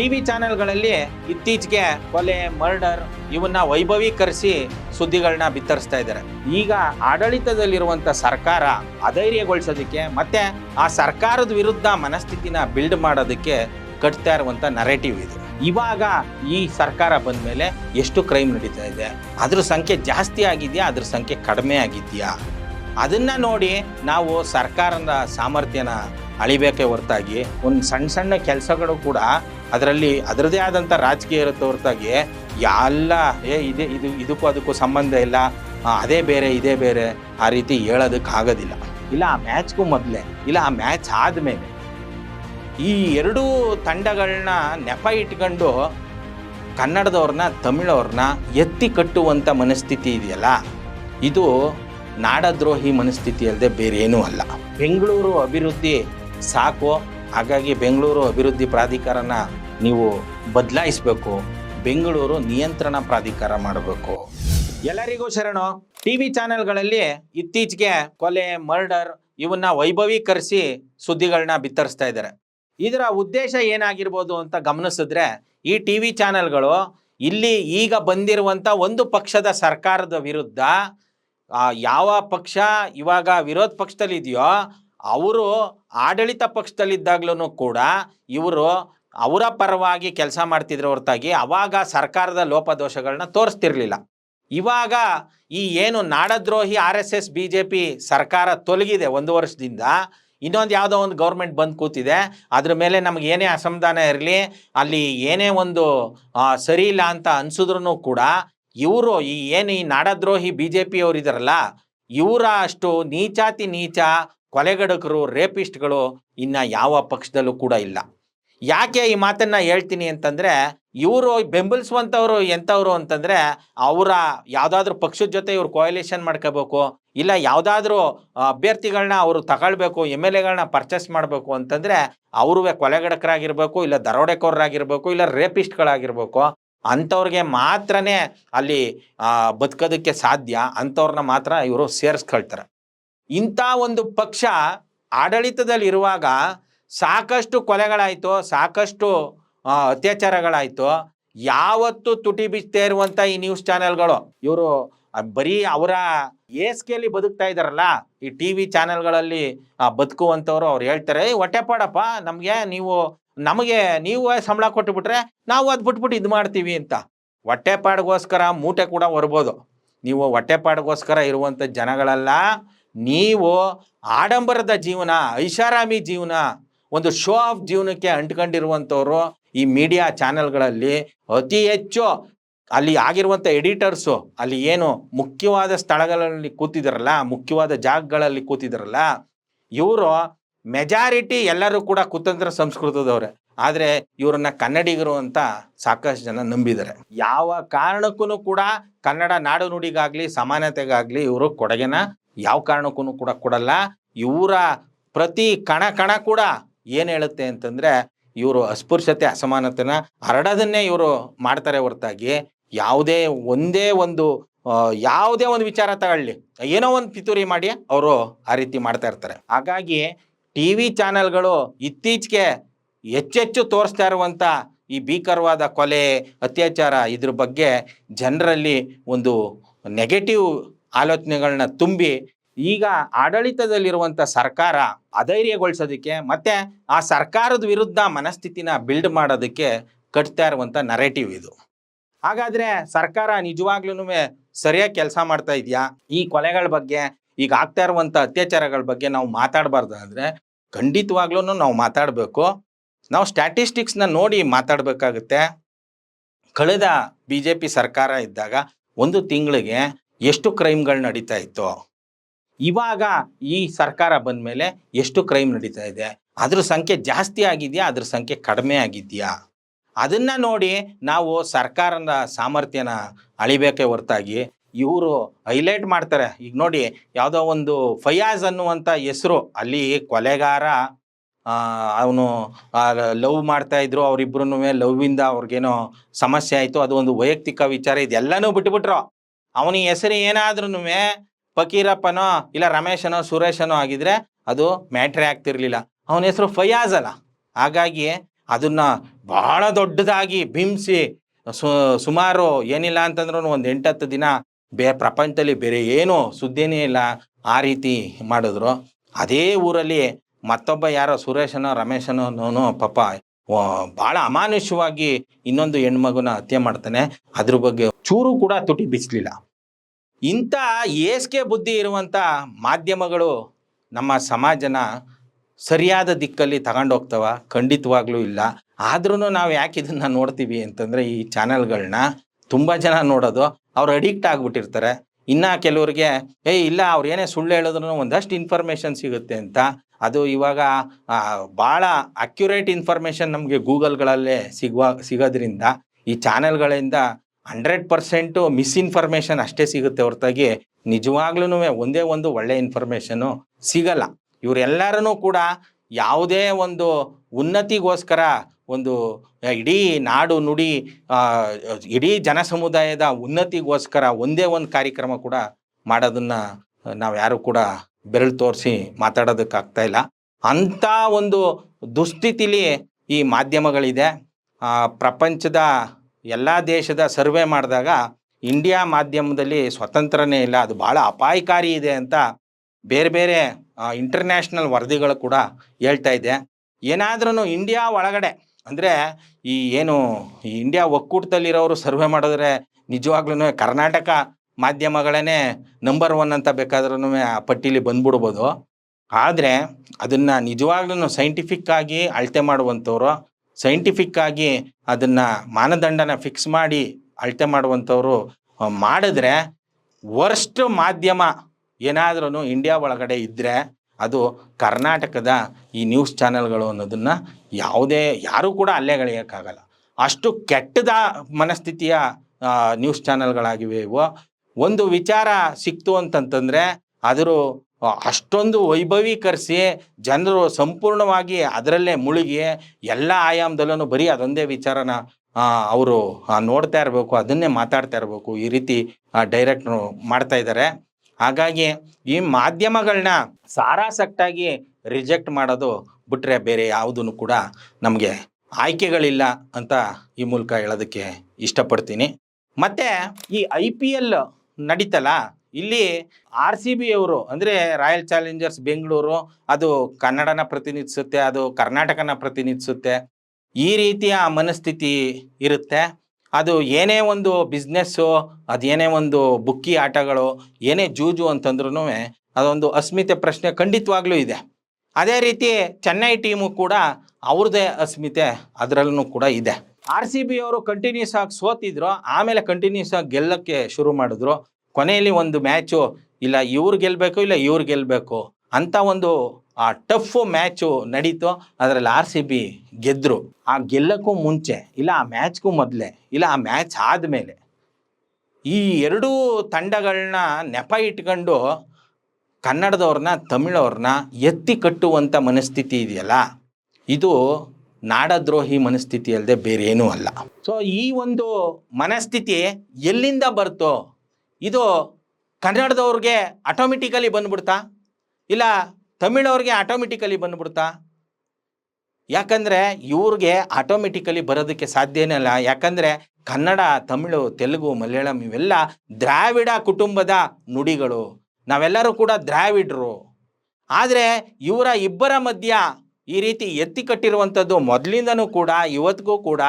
TV ಚಾನೆಲ್ಗಳಲ್ಲಿ ಇತ್ತೀಚೆಗೆ ಕೊಲೆ, murder ಇವನ್ನ ವೈಭವೀಕರಿಸಿ ಸುದ್ದಿಗಳನ್ನ ಬಿತ್ತರಿಸ್ತಾ ಇದ್ದಾರೆ. ಈಗ ಆಡಳಿತದಲ್ಲಿರುವಂತ ಸರ್ಕಾರ ಅಧೈರ್ಯಗೊಳಿಸೋದಕ್ಕೆ ಮತ್ತೆ ಆ ಸರ್ಕಾರದ ವಿರುದ್ಧ ಮನಸ್ಥಿತಿನ ಬಿಲ್ಡ್ ಮಾಡೋದಕ್ಕೆ ಕಟ್ತಾ ಇರುವಂತ ನರೇಟಿವ್ ಇದು. ಇವಾಗ ಈ ಸರ್ಕಾರ ಬಂದ ಮೇಲೆ ಎಷ್ಟು ಕ್ರೈಮ್ ನಡೀತಾ ಇದೆ? ಅದ್ರ ಸಂಖ್ಯೆ ಜಾಸ್ತಿ ಆಗಿದೆಯಾ? ಅದ್ರ ಸಂಖ್ಯೆ ಕಡಿಮೆ ಆಗಿದೆಯಾ? ಅದನ್ನ ನೋಡಿ ನಾವು ಸರ್ಕಾರದ ಸಾಮರ್ಥ್ಯನ ಅಳಿಬೇಕೇ ಹೊರತಾಗಿ ಒಂದು ಸಣ್ಣ ಸಣ್ಣ ಕೆಲಸಗಳು ಕೂಡ ಅದರಲ್ಲಿ ಅದರದೇ ಆದಂಥ ರಾಜಕೀಯ ಇರುತ್ತೆ ಹೊರತಾಗಿ ಎಲ್ಲ, ಏ, ಇದೆ, ಇದು, ಇದಕ್ಕೂ ಅದಕ್ಕೂ ಸಂಬಂಧ ಇಲ್ಲ. ಅದೇ ಬೇರೆ, ಇದೇ ಬೇರೆ ಆ ರೀತಿ ಹೇಳೋದಕ್ಕಾಗೋದಿಲ್ಲ. ಇಲ್ಲ, ಆ ಮ್ಯಾಚ್ಗೂ ಮೊದಲೇ, ಇಲ್ಲ, ಆ ಮ್ಯಾಚ್ ಆದಮೇಲೆ ಈ ಎರಡೂ ತಂಡಗಳನ್ನ ನೆಪ ಇಟ್ಕೊಂಡು ಕನ್ನಡದವ್ರನ್ನ, ತಮಿಳವ್ರನ್ನ ಎತ್ತಿ ಕಟ್ಟುವಂಥ ಮನಸ್ಥಿತಿ ಇದೆಯಲ್ಲ, ಇದು ನಾಡದ್ರೋಹಿ ಮನಸ್ಥಿತಿ ಅಲ್ಲದೆ ಬೇರೇನೂ ಅಲ್ಲ. ಬೆಂಗಳೂರು ಅಭಿವೃದ್ಧಿ ಸಾಕು ಹಾಗಾಗಿ ಬೆಂಗಳೂರು ಅಭಿವೃದ್ಧಿ ಪ್ರಾಧಿಕಾರನ ನೀವು ಬದಲಾಯಿಸಬೇಕು, ಬೆಂಗಳೂರು ನಿಯಂತ್ರಣ ಪ್ರಾಧಿಕಾರ ಮಾಡಬೇಕು. ಎಲ್ಲರಿಗೂ ಶರಣು, ಟಿವಿ ಚಾನೆಲ್ಗಳಲ್ಲಿ ಇತ್ತೀಚೆಗೆ ಕೊಲೆ, ಮರ್ಡರ್ ಇವನ್ನ ವೈಭವೀಕರಿಸಿ ಸುದ್ದಿಗಳನ್ನ ಬಿತ್ತರಿಸ್ತಾ ಇದ್ದಾರೆ. ಇದರ ಉದ್ದೇಶ ಏನಾಗಿರ್ಬೋದು ಅಂತ ಗಮನಿಸಿದ್ರೆ, ಈ ಟಿವಿ ಚಾನೆಲ್ಗಳು ಇಲ್ಲಿ ಈಗ ಬಂದಿರುವಂಥ ಒಂದು ಪಕ್ಷದ ಸರ್ಕಾರದ ವಿರುದ್ಧ ಯಾವ ಪಕ್ಷ ಇವಾಗ ವಿರೋಧ ಪಕ್ಷದಲ್ಲಿ ಇದೆಯೋ ಅವರು ಆಡಳಿತ ಪಕ್ಷದಲ್ಲಿದ್ದಾಗ್ಲೂ ಕೂಡ ಇವರು ಅವರ ಪರವಾಗಿ ಕೆಲಸ ಮಾಡ್ತಿದ್ರು ಹೊರತಾಗಿ ಅವಾಗ ಸರ್ಕಾರದ ಲೋಪದೋಷಗಳನ್ನ ತೋರಿಸ್ತಿರ್ಲಿಲ್ಲ. ಇವಾಗ ಈ ಏನು ನಾಡದ್ರೋಹಿ R S S, B J P ಸರ್ಕಾರ ತೊಲಗಿದೆ ಒಂದು ವರ್ಷದಿಂದ, ಇನ್ನೊಂದು ಯಾವುದೋ ಒಂದು ಗೌರ್ಮೆಂಟ್ ಬಂದು ಕೂತಿದೆ, ಅದ್ರ ಮೇಲೆ ನಮ್ಗೆ ಏನೇ ಅಸಮಾಧಾನ ಇರಲಿ, ಅಲ್ಲಿ ಏನೇ ಒಂದು ಸರಿ ಇಲ್ಲ ಅಂತ ಅನ್ಸಿದ್ರು ಕೂಡ ಇವರು ಈ ಏನು ಈ ನಾಡದ್ರೋಹಿ ಬಿ ಜೆ ಪಿ ಇದಾರಲ್ಲ, ಇವರ ಅಷ್ಟು ನೀಚಾತಿ ನೀಚ ಕೊಲೆಗಡಕರು, ರೇಪಿಸ್ಟ್ಗಳು ಇನ್ನ ಯಾವ ಪಕ್ಷದಲ್ಲೂ ಕೂಡ ಇಲ್ಲ. ಯಾಕೆ ಈ ಮಾತನ್ನ ಹೇಳ್ತೀನಿ ಅಂತಂದ್ರೆ, ಇವರು ಬೆಂಬಲಿಸುವಂಥವ್ರು ಎಂಥವ್ರು ಅಂತಂದ್ರೆ, ಅವರ ಯಾವುದಾದ್ರೂ ಪಕ್ಷದ ಜೊತೆ ಇವ್ರು ಕೋಯಲೇಷನ್ ಮಾಡ್ಕೋಬೇಕು, ಇಲ್ಲ ಯಾವುದಾದ್ರೂ ಅಭ್ಯರ್ಥಿಗಳನ್ನ ಅವರು ತಗೊಳ್ಬೇಕು, ಎಂ ಎಲ್ ಎಗಳನ್ನ ಪರ್ಚೇಸ್ ಮಾಡಬೇಕು ಅಂತಂದ್ರೆ ಅವರು ಕೊಲೆಗಡಕರಾಗಿರ್ಬೇಕು, ಇಲ್ಲ ದರೋಡೆಕೋರರಾಗಿರ್ಬೇಕು, ಇಲ್ಲ ರೇಪಿಸ್ಟ್ಗಳಾಗಿರ್ಬೇಕು, ಅಂಥವ್ರಿಗೆ ಮಾತ್ರನೇ ಅಲ್ಲಿ ಬದುಕೋದಕ್ಕೆ ಸಾಧ್ಯ ಅಂಥವ್ರನ್ನ ಮಾತ್ರ ಇವರು ಸೇರಿಸ್ಕೊಳ್ತಾರೆ. ಇಂಥ ಒಂದು ಪಕ್ಷ ಆಡಳಿತದಲ್ಲಿರುವಾಗ ಸಾಕಷ್ಟು ಕೊಲೆಗಳಾಯಿತು, ಸಾಕಷ್ಟು ಅತ್ಯಾಚಾರಗಳಾಯಿತು, ಯಾವತ್ತು ತುಟಿ ಬಿಚ್ಚದೇ ಇರುವಂಥ ಈ ನ್ಯೂಸ್ ಚಾನೆಲ್ಗಳು ಇವರು ಬರೀ ಅವರ ಏಸ್ಕೆಯಲ್ಲಿ ಬದುಕ್ತಾ ಇದ್ದಾರಲ್ಲ, ಈ ಟಿ ವಿ ಚಾನೆಲ್ಗಳಲ್ಲಿ ಬದುಕುವಂಥವ್ರು ಅವ್ರು ಹೇಳ್ತಾರೆ ಹೊಟ್ಟೆ ಹೊಟ್ಟೆಪಾಡಪ್ಪ ನಮಗೆ ನೀವು ನಮಗೆ ನೀವು ಸಂಬಳ ಕೊಟ್ಟುಬಿಟ್ರೆ ನಾವು ಅದು ಬಿಟ್ಬಿಟ್ಟು ಇದು ಮಾಡ್ತೀವಿ ಅಂತ. ಹೊಟ್ಟೆಪಾಡಿಗೋಸ್ಕರ ಮೂಟೆ ಕೂಡ ಬರ್ಬೋದು ನೀವು ಹೊಟ್ಟೆಪಾಡಿಗೋಸ್ಕರ ಇರುವಂಥ ಜನಗಳಲ್ಲ ನೀವು ಆಡಂಬರದ ಜೀವನ, ಐಷಾರಾಮಿ ಜೀವನ, ಒಂದು ಶೋ ಆಫ್ ಜೀವನಕ್ಕೆ ಅಂಟ್ಕೊಂಡಿರುವಂಥವ್ರು ಈ ಮೀಡಿಯಾ ಚಾನೆಲ್ಗಳಲ್ಲಿ ಅತಿ ಹೆಚ್ಚು. ಅಲ್ಲಿ ಆಗಿರುವಂಥ ಎಡಿಟರ್ಸು ಅಲ್ಲಿ ಏನು ಮುಖ್ಯವಾದ ಸ್ಥಳಗಳಲ್ಲಿ ಕೂತಿದಾರಲ್ಲ, ಮುಖ್ಯವಾದ ಜಾಗಗಳಲ್ಲಿ ಕೂತಿದಾರಲ್ಲ, ಇವರು ಮೆಜಾರಿಟಿ ಎಲ್ಲರೂ ಕೂಡ ಕುತಂತ್ರ ಸಂಸ್ಕೃತದವ್ರೆ. ಆದರೆ ಇವರನ್ನ ಕನ್ನಡಿಗರು ಅಂತ ಸಾಕಷ್ಟು ಜನ ನಂಬಿದ್ದಾರೆ ಯಾವ ಕಾರಣಕ್ಕೂ ಕೂಡ ಕನ್ನಡ ನಾಡು ನುಡಿಗಾಗ್ಲಿ, ಸಮಾನತೆಗಾಗ್ಲಿ ಇವರು ಕೊಡುಗೆನ ಯಾವ ಕಾರಣಕ್ಕೂ ಕೂಡ ಕೊಡಲ್ಲ. ಇವರ ಪ್ರತಿ ಕಣ ಕಣ ಕೂಡ ಏನು ಹೇಳುತ್ತೆ ಅಂತಂದ್ರೆ, ಇವರು ಅಸ್ಪೃಶ್ಯತೆ, ಅಸಮಾನತೆನ ಹರಡೋದನ್ನೇ ಇವರು ಮಾಡ್ತಾರೆ ಹೊರತಾಗಿ ಯಾವುದೇ ಒಂದೇ ಒಂದು ಯಾವುದೇ ಒಂದು ವಿಚಾರ ತಗೊಳ್ಳಿ. ಏನೋ ಒಂದು ಪಿತೂರಿ ಮಾಡಿ ಅವರು ಆ ರೀತಿ ಮಾಡ್ತಾ ಇರ್ತಾರೆ. ಹಾಗಾಗಿ ಟಿ ವಿ ಚಾನೆಲ್ಗಳು ಇತ್ತೀಚೆಗೆ ಹೆಚ್ಚೆಚ್ಚು ತೋರಿಸ್ತಾ ಇರುವಂಥ ಈ ಭೀಕರವಾದ ಕೊಲೆ, ಅತ್ಯಾಚಾರ ಇದ್ರ ಬಗ್ಗೆ ಜನರಲ್ಲಿ ಒಂದು ನೆಗೆಟಿವ್ ಆಲೋಚನೆಗಳನ್ನ ತುಂಬಿ ಈಗ ಆಡಳಿತದಲ್ಲಿರುವಂಥ ಸರ್ಕಾರ ಅಧೈರ್ಯಗೊಳಿಸೋದಕ್ಕೆ ಮತ್ತೆ ಆ ಸರ್ಕಾರದ ವಿರುದ್ಧ ಮನಸ್ಥಿತಿನ ಬಿಲ್ಡ್ ಮಾಡೋದಕ್ಕೆ ಕಟ್ತಾ ಇರುವಂಥ ನರೇಟಿವ್ ಇದು. ಹಾಗಾದ್ರೆ ಸರ್ಕಾರ ನಿಜವಾಗ್ಲೂ ಸರಿಯಾಗಿ ಕೆಲಸ ಮಾಡ್ತಾ ಇದೆಯಾ? ಈ ಕೊಲೆಗಳ ಬಗ್ಗೆ, ಈಗ ಆಗ್ತಾ ಇರುವಂಥ ಅತ್ಯಾಚಾರಗಳ ಬಗ್ಗೆ ನಾವು ಮಾತಾಡಬಾರ್ದು ಅಂದರೆ ಖಂಡಿತವಾಗ್ಲೂ ನಾವು ಮಾತಾಡಬೇಕು. ನಾವು ಸ್ಟ್ಯಾಟಿಸ್ಟಿಕ್ಸ್ನ ನೋಡಿ ಮಾತಾಡಬೇಕಾಗುತ್ತೆ. ಕಳೆದ ಬಿ ಜೆ ಪಿ ಸರ್ಕಾರ ಇದ್ದಾಗ ಒಂದು ತಿಂಗಳಿಗೆ ಎಷ್ಟು ಕ್ರೈಮ್ಗಳು ನಡೀತಾ ಇತ್ತು, ಇವಾಗ ಈ ಸರ್ಕಾರ ಬಂದ ಮೇಲೆ ಎಷ್ಟು ಕ್ರೈಮ್ ನಡೀತಾ ಇದೆ, ಅದ್ರ ಸಂಖ್ಯೆ ಜಾಸ್ತಿ ಆಗಿದೆಯಾ, ಅದ್ರ ಸಂಖ್ಯೆ ಕಡಿಮೆ ಆಗಿದೆಯಾ? ಅದನ್ನು ನೋಡಿ ನಾವು ಸರ್ಕಾರದ ಸಾಮರ್ಥ್ಯನ ಅಳಿಬೇಕೇ ಹೊರತಾಗಿ ಇವರು ಹೈಲೈಟ್ ಮಾಡ್ತಾರೆ. ಈಗ ನೋಡಿ ಯಾವುದೋ ಒಂದು ಫಯಾಜ್ ಅನ್ನುವಂಥ ಹೆಸರು, ಅಲ್ಲಿ ಕೊಲೆಗಾರ ಅವನು ಲವ್ ಮಾಡ್ತಾ ಇದ್ರು ಅವರಿಬ್ರು ಲವ್ವಿಂದ ಅವ್ರಿಗೇನೋ ಸಮಸ್ಯೆ ಆಯಿತು, ಅದು ಒಂದು ವೈಯಕ್ತಿಕ ವಿಚಾರ, ಇದೆಲ್ಲನೂ ಬಿಟ್ಬಿಟ್ರು. ಅವನ ಹೆಸರು ಏನಾದ್ರೂ ಫಕೀರಪ್ಪನೋ ಇಲ್ಲ ರಮೇಶನೋ ಸುರೇಶನೋ ಆಗಿದ್ರೆ ಅದು ಮ್ಯಾಟ್ರೇ ಆಗ್ತಿರ್ಲಿಲ್ಲ. ಅವನ ಹೆಸರು ಫಯಾಜ್ ಅಲ್ಲ. ಹಾಗಾಗಿ ಅದನ್ನ ಬಹಳ ದೊಡ್ಡದಾಗಿ ಬಿಂಬಿಸಿ ಸುಮಾರು ಏನಿಲ್ಲ ಅಂತಂದ್ರೂ ಒಂದು ಎಂಟತ್ತು ದಿನ ಬೇ, ಪ್ರಪಂಚದಲ್ಲಿ ಬೇರೆ ಏನೂ ಸುದ್ದಿನೇ ಇಲ್ಲ ಆ ರೀತಿ ಮಾಡಿದ್ರು. ಅದೇ ಊರಲ್ಲಿ ಮತ್ತೊಬ್ಬ ಯಾರೋ ಸುರೇಶನೋ ರಮೇಶನೋನೋ ಪಾಪ ಭಾಳ ಬಹಳ ಅಮಾನುಷವಾಗಿ ಇನ್ನೊಂದು ಹೆಣ್ಮಗುನ ಹತ್ಯೆ ಮಾಡ್ತಾನೆ. ಅದ್ರ ಬಗ್ಗೆ ಚೂರು ಕೂಡ ತುಟಿ ಬಿಚ್ಚಲಿಲ್ಲ ಇಂಥ ಏಸ್ಕೆ ಬುದ್ಧಿ ಇರುವಂಥ ಮಾಧ್ಯಮಗಳು ನಮ್ಮ ಸಮಾಜನ ಸರಿಯಾದ ದಿಕ್ಕಲ್ಲಿ ತಗೊಂಡೋಗ್ತವ ಖಂಡಿತವಾಗ್ಲೂ ಇಲ್ಲ. ಆದ್ರೂ ನಾವು ಯಾಕೆ ಇದನ್ನು ನೋಡ್ತೀವಿ ಅಂತಂದರೆ ಈ ಚಾನೆಲ್ಗಳನ್ನ ತುಂಬ ಜನ ನೋಡೋದು, ಅವ್ರು ಅಡಿಕ್ಟ್ ಆಗಿಬಿಟ್ಟಿರ್ತಾರೆ. ಇನ್ನು ಕೆಲವ್ರಿಗೆ ಏ ಇಲ್ಲ, ಅವ್ರು ಏನೇ ಸುಳ್ಳು ಹೇಳಿದ್ರು ಒಂದಷ್ಟು ಇನ್ಫಾರ್ಮೇಷನ್ ಸಿಗುತ್ತೆ ಅಂತ. ಅದು ಇವಾಗ ಭಾಳ ಅಕ್ಯುರೇಟ್ ಇನ್ಫಾರ್ಮೇಷನ್ ನಮಗೆ ಗೂಗಲ್ಗಳಲ್ಲೇ ಸಿಗುವ, ಸಿಗೋದ್ರಿಂದ ಈ ಚಾನೆಲ್ಗಳಿಂದ ಹಂಡ್ರೆಡ್ ಪರ್ಸೆಂಟು ಮಿಸ್ಇನ್ಫಾರ್ಮೇಷನ್ ಅಷ್ಟೇ ಸಿಗುತ್ತೆ ಹೊರತಾಗಿ. ನಿಜವಾಗ್ಲೂ ಒಂದೇ ಒಂದು ಒಳ್ಳೆ ಇನ್ಫಾರ್ಮೇಷನು ಸಿಗಲ್ಲ. ಇವರೆಲ್ಲರೂ ಕೂಡ ಯಾವುದೇ ಒಂದು ಉನ್ನತಿಗೋಸ್ಕರ ಒಂದು, ಇಡೀ ನಾಡು ನುಡಿ ಇಡೀ ಜನ ಸಮುದಾಯದ ಉನ್ನತಿಗೋಸ್ಕರ ಒಂದೇ ಒಂದು ಕಾರ್ಯಕ್ರಮ ಕೂಡ ಮಾಡೋದನ್ನ ನಾವು ಯಾರು ಕೂಡ ಬೆರಳು ತೋರಿಸಿ ಮಾತಾಡೋದಕ್ಕಾಗ್ತಾ ಇಲ್ಲ. ಅಂಥ ಒಂದು ದುಸ್ಥಿತಿಲಿ ಈ ಮಾಧ್ಯಮಗಳಿದೆ. ಪ್ರಪಂಚದ ಎಲ್ಲ ದೇಶದ ಸರ್ವೆ ಮಾಡಿದಾಗ ಇಂಡಿಯಾ ಮಾಧ್ಯಮದಲ್ಲಿ ಸ್ವತಂತ್ರನೇ ಇಲ್ಲ. ಅದು ಭಾಳ ಅಪಾಯಕಾರಿ ಇದೆ ಅಂತ ಬೇರೆ ಬೇರೆ ಇಂಟರ್ನ್ಯಾಷನಲ್ ವರದಿಗಳು ಕೂಡ ಹೇಳ್ತಾ ಇದೆ. ಏನಾದ್ರೂ ಇಂಡಿಯಾ ಒಳಗಡೆ, ಅಂದರೆ ಈ ಏನು, ಈ ಇಂಡಿಯಾ ಒಕ್ಕೂಟದಲ್ಲಿರೋರು ಸರ್ವೆ ಮಾಡಿದ್ರೆ ನಿಜವಾಗ್ಲೂ ಕರ್ನಾಟಕ ಮಾಧ್ಯಮಗಳೇ ನಂಬರ್ ಒನ್ ಅಂತ ಬೇಕಾದ್ರೂ ಆ ಪಟ್ಟಿಲಿ ಬಂದ್ಬಿಡ್ಬೋದು. ಆದರೆ ಅದನ್ನು ನಿಜವಾಗ್ಲೂ ಸೈಂಟಿಫಿಕ್ ಆಗಿ ಅಳತೆ ಮಾಡುವಂಥವ್ರು ಸೈಂಟಿಫಿಕ್ ಆಗಿ ಅದನ್ನು ಮಾನದಂಡನ ಫಿಕ್ಸ್ ಮಾಡಿ ಅಳತೆ ಮಾಡುವಂಥವ್ರು ಮಾಡಿದ್ರೆ ವರ್ಸ್ಟ್ ಮಾಧ್ಯಮ ಏನಾದ್ರೂ ಇಂಡಿಯಾ ಒಳಗಡೆ ಇದ್ದರೆ ಅದು ಕರ್ನಾಟಕದ ಈ ನ್ಯೂಸ್ ಚಾನೆಲ್ಗಳು ಅನ್ನೋದನ್ನು ಯಾವುದೇ, ಯಾರೂ ಕೂಡ ಅಲ್ಲೆಗಳಿಯೋಕ್ಕಾಗಲ್ಲ ಅಷ್ಟು ಕೆಟ್ಟದ ಮನಸ್ಥಿತಿಯ ನ್ಯೂಸ್ ಚಾನೆಲ್ಗಳಾಗಿವೆ ಇವು. ಒಂದು ವಿಚಾರ ಸಿಕ್ತು ಅಂತಂತಂದರೆ ಅದರ ಅಷ್ಟೊಂದು ವೈಭವೀಕರಿಸಿ ಜನರು ಸಂಪೂರ್ಣವಾಗಿ ಅದರಲ್ಲೇ ಮುಳುಗಿ ಎಲ್ಲ ಆಯಾಮದಲ್ಲೂ ಬರೀ ಅದೊಂದೇ ವಿಚಾರನ ಅವರು ನೋಡ್ತಾ ಇರಬೇಕು, ಅದನ್ನೇ ಮಾತಾಡ್ತಾ ಇರಬೇಕು, ಈ ರೀತಿ ಡೈರೆಕ್ಟ್ರು ಮಾಡ್ತಾ ಇದ್ದಾರೆ ಹಾಗಾಗಿ ಈ ಮಾಧ್ಯಮಗಳನ್ನ ಸಾರಾಸಕ್ಟಾಗಿ ರಿಜೆಕ್ಟ್ ಮಾಡೋದು ಬಿಟ್ಟರೆ ಬೇರೆ ಯಾವುದೂ ಕೂಡ ನಮಗೆ ಆಯ್ಕೆಗಳಿಲ್ಲ ಅಂತ ಈ ಮೂಲಕ ಹೇಳೋದಕ್ಕೆ ಇಷ್ಟಪಡ್ತೀನಿ. ಮತ್ತು ಈ ಐ ಪಿ ಎಲ್ ನಡೀತಲ್ಲ ಇಲ್ಲಿ ಆರ್ ಸಿ ಬಿ ಅವರು ಅಂದರೆ ರಾಯಲ್ ಚಾಲೆಂಜರ್ಸ್ ಬೆಂಗಳೂರು ಅದು ಕನ್ನಡನ ಪ್ರತಿನಿಧಿಸುತ್ತೆ, ಅದು ಕರ್ನಾಟಕನ ಪ್ರತಿನಿಧಿಸುತ್ತೆ, ಈ ರೀತಿಯ ಮನಸ್ಥಿತಿ ಇರುತ್ತೆ. ಅದು ಏನೇ ಒಂದು ಬಿಸ್ನೆಸ್ಸು ಅದೇನೇ ಒಂದು ಬುಕ್ಕಿ ಆಟಗಳು, ಏನೇ ಜೂಜು ಅಂತಂದ್ರೂ ಅದೊಂದು ಅಸ್ಮಿತೆ ಪ್ರಶ್ನೆ ಖಂಡಿತವಾಗ್ಲೂ ಇದೆ. ಅದೇ ರೀತಿ ಚೆನ್ನೈ ಟೀಮು ಕೂಡ ಅವ್ರದ್ದೇ ಅಸ್ಮಿತೆ ಅದರಲ್ಲೂ ಕೂಡ ಇದೆ. ಆರ್ ಸಿ ಬಿ ಅವರು ಕಂಟಿನ್ಯೂಸ್ ಆಗಿ ಸೋತಿದ್ರು, ಆಮೇಲೆ ಕಂಟಿನ್ಯೂಸ್ ಆಗಿ ಗೆಲ್ಲಕ್ಕೆ ಶುರು ಮಾಡಿದ್ರು. ಕೊನೆಯಲ್ಲಿ ಒಂದು ಮ್ಯಾಚು, ಇಲ್ಲ ಇವ್ರು ಗೆಲ್ಲಬೇಕು ಇಲ್ಲ ಇವ್ರು ಗೆಲ್ಲಬೇಕು ಅಂತ ಒಂದು, ಆ ಟಫ್ ಮ್ಯಾಚು ನಡೀತು. ಅದರಲ್ಲಿ ಆರ್ ಸಿ ಬಿ ಗೆದ್ದರು ಆ ಗೆಲ್ಲಕ್ಕೂ ಮುಂಚೆ, ಇಲ್ಲ ಆ ಮ್ಯಾಚ್ಗೂ ಮೊದಲೇ, ಇಲ್ಲ ಆ ಮ್ಯಾಚ್ ಆದಮೇಲೆ ಈ ಎರಡೂ ತಂಡಗಳನ್ನ ನೆಪ ಇಟ್ಕೊಂಡು ಕನ್ನಡದವ್ರನ್ನ, ತಮಿಳವ್ರನ್ನ ಎತ್ತಿ ಕಟ್ಟುವಂಥ ಮನಸ್ಥಿತಿ ಇದೆಯಲ್ಲ? ಇದು ನಾಡದ್ರೋಹಿ ಮನಸ್ಥಿತಿ ಅಲ್ಲದೆ ಬೇರೇನೂ ಅಲ್ಲ. ಸೊ ಈ ಒಂದು ಮನಸ್ಥಿತಿ ಎಲ್ಲಿಂದ ಬರ್ತೋ ಇದು ಕನ್ನಡದವ್ರಿಗೆ ಆಟೋಮೆಟಿಕಲಿ ಬಂದ್ಬಿಡ್ತಾ? ಇಲ್ಲ ತಮಿಳವ್ರಿಗೆ ಆಟೋಮೆಟಿಕಲಿ ಬಂದ್ಬಿಡ್ತಾ? ಯಾಕಂದರೆ ಇವ್ರಿಗೆ ಆಟೋಮೆಟಿಕಲಿ ಬರೋದಕ್ಕೆ ಸಾಧ್ಯನೇ ಅಲ್ಲ ಯಾಕಂದರೆ ಕನ್ನಡ, ತಮಿಳು, ತೆಲುಗು, ಮಲಯಾಳಂ ಇವೆಲ್ಲ ದ್ರಾವಿಡ ಕುಟುಂಬದ ನುಡಿಗಳು. ನಾವೆಲ್ಲರೂ ಕೂಡ ದ್ರಾವಿಡರು. ಆದರೆ ಇವರ ಇಬ್ಬರ ಮಧ್ಯ ಈ ರೀತಿ ಎತ್ತಿ ಕಟ್ಟಿರುವಂಥದ್ದು ಮೊದಲಿಂದನೂ ಕೂಡ, ಇವತ್ತಿಗೂ ಕೂಡ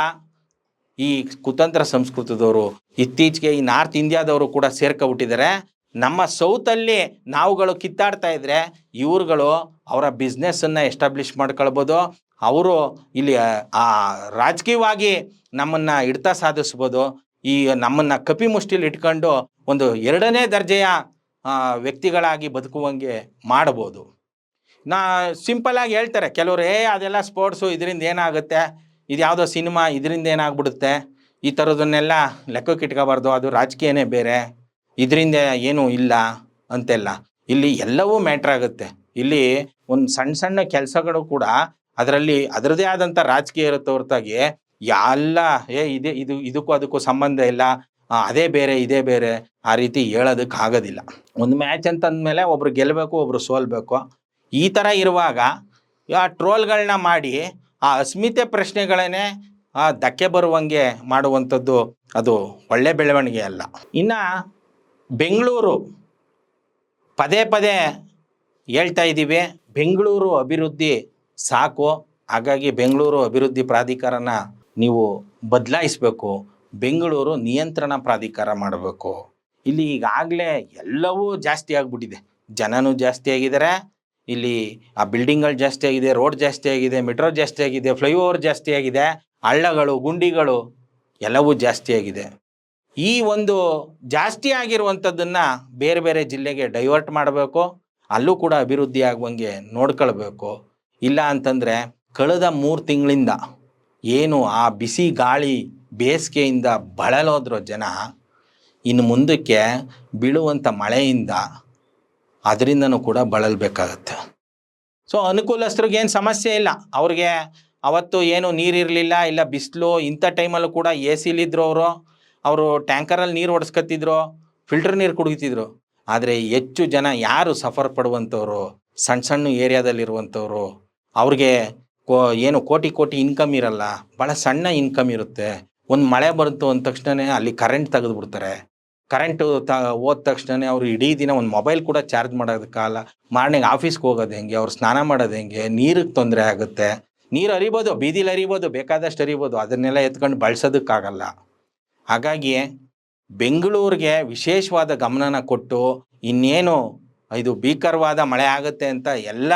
ಈ ಕುತಂತ್ರ ಸಂಸ್ಕೃತದವರು ಇತ್ತೀಚೆಗೆ ಈ ನಾರ್ತ್ ಇಂಡಿಯಾದವರು ಕೂಡ ಸೇರ್ಕೊಬಿಟ್ಟಿದ್ದಾರೆ. ನಮ್ಮ ಸೌತಲ್ಲಿ ನಾವುಗಳು ಕಿತ್ತಾಡ್ತಾ ಇದ್ರೆ ಇವ್ರುಗಳು ಅವರ ಬಿಸ್ನೆಸ್ಸನ್ನು ಎಸ್ಟಾಬ್ಲಿಷ್ ಮಾಡ್ಕೊಳ್ಬೋದು. ಅವರು ಇಲ್ಲಿ, ಆ ರಾಜಕೀಯವಾಗಿ ನಮ್ಮನ್ನು ಹಿಡ್ತ ಸಾಧಿಸ್ಬೋದು. ಈ ನಮ್ಮನ್ನು ಕಪಿ ಮುಷ್ಟಿಲಿ ಇಟ್ಕೊಂಡು ಒಂದು ಎರಡನೇ ದರ್ಜೆಯ ವ್ಯಕ್ತಿಗಳಾಗಿ ಬದುಕುವಂಗೆ ಮಾಡ್ಬೋದು. ನಾ ಸಿಂಪಲ್ಲಾಗಿ ಹೇಳ್ತಾರೆ, ಕೆಲವರು, ಏ, ಅದೆಲ್ಲ ಸ್ಪೋರ್ಟ್ಸು ಇದರಿಂದ ಏನಾಗುತ್ತೆ? ಇದು ಯಾವುದೋ ಸಿನಿಮಾ ಇದರಿಂದ ಏನಾಗ್ಬಿಡುತ್ತೆ? ಈ ಥರದನ್ನೆಲ್ಲ ಲೆಕ್ಕಕ್ಕೆ ಇಟ್ಕೋಬಾರ್ದು. ಅದು ರಾಜಕೀಯನೇ ಬೇರೆ. ಇದರಿಂದ ಏನೂ ಇಲ್ಲ ಅಂತೆಲ್ಲ. ಇಲ್ಲಿ ಎಲ್ಲವೂ ಮ್ಯಾಟ್ರ್ ಆಗುತ್ತೆ. ಇಲ್ಲಿ ಒಂದು ಸಣ್ಣ ಸಣ್ಣ ಕೆಲಸಗಳು ಕೂಡ ಅದರಲ್ಲಿ ಅದರದೇ ಆದಂಥ ರಾಜಕೀಯ ಇರುತ್ತೆ ಹೊರತಾಗಿ ಎಲ್ಲ, ಏ, ಇದೆ, ಇದು, ಇದಕ್ಕೂ ಅದಕ್ಕೂ ಸಂಬಂಧ ಇಲ್ಲ. ಅದೇ ಬೇರೆ, ಇದೇ ಬೇರೆ. ಆ ರೀತಿ ಹೇಳೋದಕ್ಕೆ ಆಗೋದಿಲ್ಲ. ಒಂದು ಮ್ಯಾಚ್ ಅಂತಂದಮೇಲೆ ಒಬ್ರು ಗೆಲ್ಲಬೇಕು ಒಬ್ರು ಸೋಲ್ಬೇಕು. ಈ ಥರ ಇರುವಾಗ ಆ ಟ್ರೋಲ್ಗಳನ್ನ ಮಾಡಿ ಆ ಅಸ್ಮಿತೆ ಪ್ರಶ್ನೆಗಳನ್ನೇ, ಆ ಧಕ್ಕೆ ಬರುವಂಗೆ ಮಾಡುವಂಥದ್ದು ಅದು ಒಳ್ಳೆ ಬೆಳವಣಿಗೆ ಅಲ್ಲ. ಇನ್ನು ಬೆಂಗಳೂರು ಪದೇ ಪದೇ ಹೇಳ್ತಾ ಇದ್ದೀವಿ, ಬೆಂಗಳೂರು ಅಭಿವೃದ್ಧಿ ಸಾಕು, ಹಾಗಾಗಿ ಬೆಂಗಳೂರು ಅಭಿವೃದ್ಧಿ ಪ್ರಾಧಿಕಾರನ ನೀವು ಬದಲಾಯಿಸಬೇಕು, ಬೆಂಗಳೂರು ನಿಯಂತ್ರಣ ಪ್ರಾಧಿಕಾರ ಮಾಡಬೇಕು. ಇಲ್ಲಿ ಈಗಾಗಲೇ ಎಲ್ಲವೂ ಜಾಸ್ತಿ ಆಗಿಬಿಟ್ಟಿದೆ. ಜನನೂ ಜಾಸ್ತಿ ಆಗಿದ್ದಾರೆ. ಇಲ್ಲಿ ಆ ಬಿಲ್ಡಿಂಗ್ಗಳು ಜಾಸ್ತಿ ಆಗಿದೆ ರೋಡ್ ಜಾಸ್ತಿ ಆಗಿದೆ ಮೆಟ್ರೋ ಜಾಸ್ತಿ ಆಗಿದೆ ಫ್ಲೈಓವರ್ ಜಾಸ್ತಿ ಆಗಿದೆ, ಹಳ್ಳಗಳು, ಗುಂಡಿಗಳು ಎಲ್ಲವೂ ಜಾಸ್ತಿ ಆಗಿದೆ. ಈ ಒಂದು ಜಾಸ್ತಿ ಆಗಿರುವಂಥದ್ದನ್ನು ಬೇರೆ ಬೇರೆ ಜಿಲ್ಲೆಗೆ ಡೈವರ್ಟ್ ಮಾಡಬೇಕು, ಅಲ್ಲೂ ಕೂಡ ಅಭಿವೃದ್ಧಿ ಆಗುವಂಗೆ ನೋಡ್ಕೊಳ್ಬೇಕು. ಇಲ್ಲ ಅಂತಂದರೆ ಕಳೆದ ಮೂರು ತಿಂಗಳಿಂದ ಏನು ಆ ಬಿಸಿ ಗಾಳಿ ಬೇಸಿಗೆಯಿಂದ ಬಳಲೋದ್ರೋ ಜನ, ಇನ್ನು ಮುಂದಕ್ಕೆ ಬೀಳುವಂಥ ಮಳೆಯಿಂದ ಅದರಿಂದನೂ ಕೂಡ ಬಳಲ್ಬೇಕಾಗತ್ತೆ. ಸೊ ಅನುಕೂಲಸ್ಥರಿಗೆ ಏನು ಸಮಸ್ಯೆ ಇಲ್ಲ. ಅವ್ರಿಗೆ ಅವತ್ತು ಏನು ನೀರಿರಲಿಲ್ಲ ಇಲ್ಲ ಬಿಸಿಲು, ಇಂಥ ಟೈಮಲ್ಲೂ ಕೂಡ ಎ ಸಿಲಿದ್ರು ಅವರು ಅವರು ಟ್ಯಾಂಕರಲ್ಲಿ ನೀರು ಹೊಡ್ಸ್ಕೊತಿದ್ರು ಫಿಲ್ಟರ್ ನೀರು ಕುಡಿತಿದ್ರು ಆದರೆ ಹೆಚ್ಚು ಜನ ಯಾರು ಸಫರ್ ಪಡುವಂಥವ್ರು ಸಣ್ಣ ಸಣ್ಣ ಏರಿಯಾದಲ್ಲಿರುವಂಥವ್ರು, ಅವ್ರಿಗೆ ಕೋ, ಏನು ಕೋಟಿ ಕೋಟಿ ಇನ್ಕಮ್ ಇರಲ್ಲ ಭಾಳ ಸಣ್ಣ ಇನ್ಕಮ್ ಇರುತ್ತೆ. ಒಂದು ಮಳೆ ಬಂತು ಅಂದ ತಕ್ಷಣವೇ ಅಲ್ಲಿ ಕರೆಂಟ್ ತೆಗೆದುಬಿಡ್ತಾರೆ. ಕರೆಂಟು ತ, ಹೋದ ತಕ್ಷಣ ಅವರು ಇಡೀ ದಿನ ಒಂದು ಮೊಬೈಲ್ ಕೂಡ ಚಾರ್ಜ್ ಮಾಡೋದಕ್ಕಾಗಲ್ಲ ಮಾರ್ನಿಂಗ್ ಆಫೀಸ್ಗೆ ಹೋಗೋದು ಹೆಂಗೆ, ಅವ್ರು ಸ್ನಾನ ಮಾಡೋದು ಹೆಂಗೆ, ನೀರಿಗೆ ತೊಂದರೆ ಆಗುತ್ತೆ. ನೀರು ಹರಿಬೋದು, ಬೀದಿಲಿ ಹರಿಬೋದು, ಬೇಕಾದಷ್ಟು ಹರಿಬೋದು, ಅದನ್ನೆಲ್ಲ ಎತ್ಕೊಂಡು ಬಳಸೋದಕ್ಕಾಗಲ್ಲ ಹಾಗಾಗಿ ಬೆಂಗಳೂರಿಗೆ ವಿಶೇಷವಾದ ಗಮನನ ಕೊಟ್ಟು ಇನ್ನೇನು ಇದು ಭೀಕರವಾದ ಮಳೆ ಆಗುತ್ತೆ ಅಂತ ಎಲ್ಲ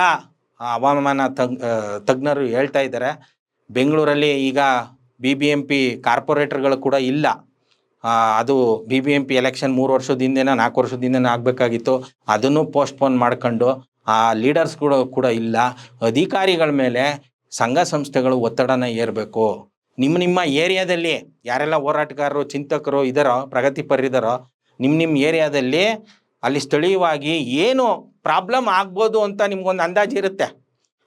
ಹವಾಮಾನ ತಗ್ ತಜ್ಞರು ಹೇಳ್ತಾ ಇದ್ದಾರೆ. ಬೆಂಗಳೂರಲ್ಲಿ ಈಗ ಬಿ ಬಿ ಎಂ ಪಿ ಕಾರ್ಪೊರೇಟರ್ಗಳು ಕೂಡ ಇಲ್ಲ. ಅದು B B M P election ಮೂರು ವರ್ಷದ ಹಿಂದೆನ ನಾಲ್ಕು ವರ್ಷದ ಹಿಂದೆನ ಆಗಬೇಕಾಗಿತ್ತು. ಅದನ್ನು ಪೋಸ್ಟ್ಪೋನ್ ಮಾಡ್ಕೊಂಡು, ಆ ಲೀಡರ್ಸ್ ಕೂಡ ಕೂಡ ಇಲ್ಲ. ಅಧಿಕಾರಿಗಳ ಮೇಲೆ ಸಂಘ ಸಂಸ್ಥೆಗಳು ಒತ್ತಡನ ಏರಬೇಕು. ನಿಮ್ಮ ನಿಮ್ಮ ಏರಿಯಾದಲ್ಲಿ ಯಾರೆಲ್ಲ ಹೋರಾಟಗಾರರು, ಚಿಂತಕರು ಇದ್ದಾರೋ ಪ್ರಗತಿಪರಿದಾರೋ ನಿಮ್ಮ ನಿಮ್ಮ ಏರಿಯಾದಲ್ಲಿ ಅಲ್ಲಿ ಸ್ಥಳೀಯವಾಗಿ ಏನು ಪ್ರಾಬ್ಲಮ್ ಆಗ್ಬೋದು ಅಂತ ನಿಮ್ಗೊಂದು ಅಂದಾಜು ಇರುತ್ತೆ.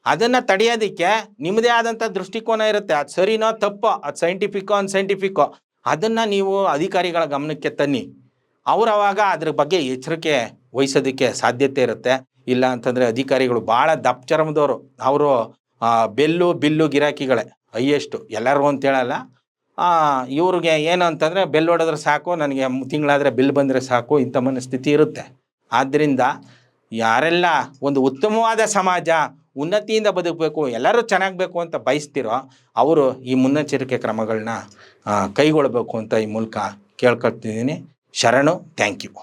ಅದನ್ನು ತಡೆಯೋದಕ್ಕೆ ನಿಮ್ಮದೇ ಆದಂಥ ದೃಷ್ಟಿಕೋನ ಇರುತ್ತೆ. ಅದು ಸರಿನೋ ತಪ್ಪೋ, ಅದು ಸೈಂಟಿಫಿಕ್ಕೋ ಅನ್ಸೈಂಟಿಫಿಕ್ಕೋ ಅದನ್ನು ನೀವು ಅಧಿಕಾರಿಗಳ ಗಮನಕ್ಕೆ ತನ್ನಿ. ಅವ್ರು ಅವಾಗ ಅದ್ರ ಬಗ್ಗೆ ಎಚ್ಚರಿಕೆ ವಹಿಸೋದಕ್ಕೆ ಸಾಧ್ಯತೆ ಇರುತ್ತೆ. ಇಲ್ಲ ಅಂತಂದರೆ ಅಧಿಕಾರಿಗಳು ಭಾಳ ದಪ್ಚರ್ಮದವರು ಅವರು ಬೆಲ್ಲು, ಬಿಲ್ಲು ಗಿರಾಕಿಗಳೇ ಹೈಯೆಸ್ಟು. ಎಲ್ಲರೂ ಅಂತ ಹೇಳಲ್ಲ. ಇವ್ರಿಗೆ ಏನು ಅಂತಂದರೆ ಬೆಲ್ ಹೊಡೆದ್ರೆ ಸಾಕು, ನನಗೆ ತಿಂಗಳಾದರೆ ಬಿಲ್ ಬಂದರೆ ಸಾಕು, ಇಂಥ ಮನಸ್ಥಿತಿ ಇರುತ್ತೆ. ಆದ್ದರಿಂದ ಯಾರೆಲ್ಲ ಒಂದು ಉತ್ತಮವಾದ ಸಮಾಜ ಉನ್ನತಿಯಿಂದ ಬದುಕಬೇಕು, ಎಲ್ಲರೂ ಚೆನ್ನಾಗಬೇಕು ಅಂತ ಬಯಸ್ತಿರೋ ಅವರು ಈ ಮುನ್ನೆಚ್ಚರಿಕೆ ಕ್ರಮಗಳನ್ನ ಕೈಗೊಳ್ಳಬೇಕು ಅಂತ ಈ ಮೂಲಕ ಕೇಳ್ಕೊಳ್ತಿದ್ದೀನಿ. ಶರಣು ಥ್ಯಾಂಕ್ ಯು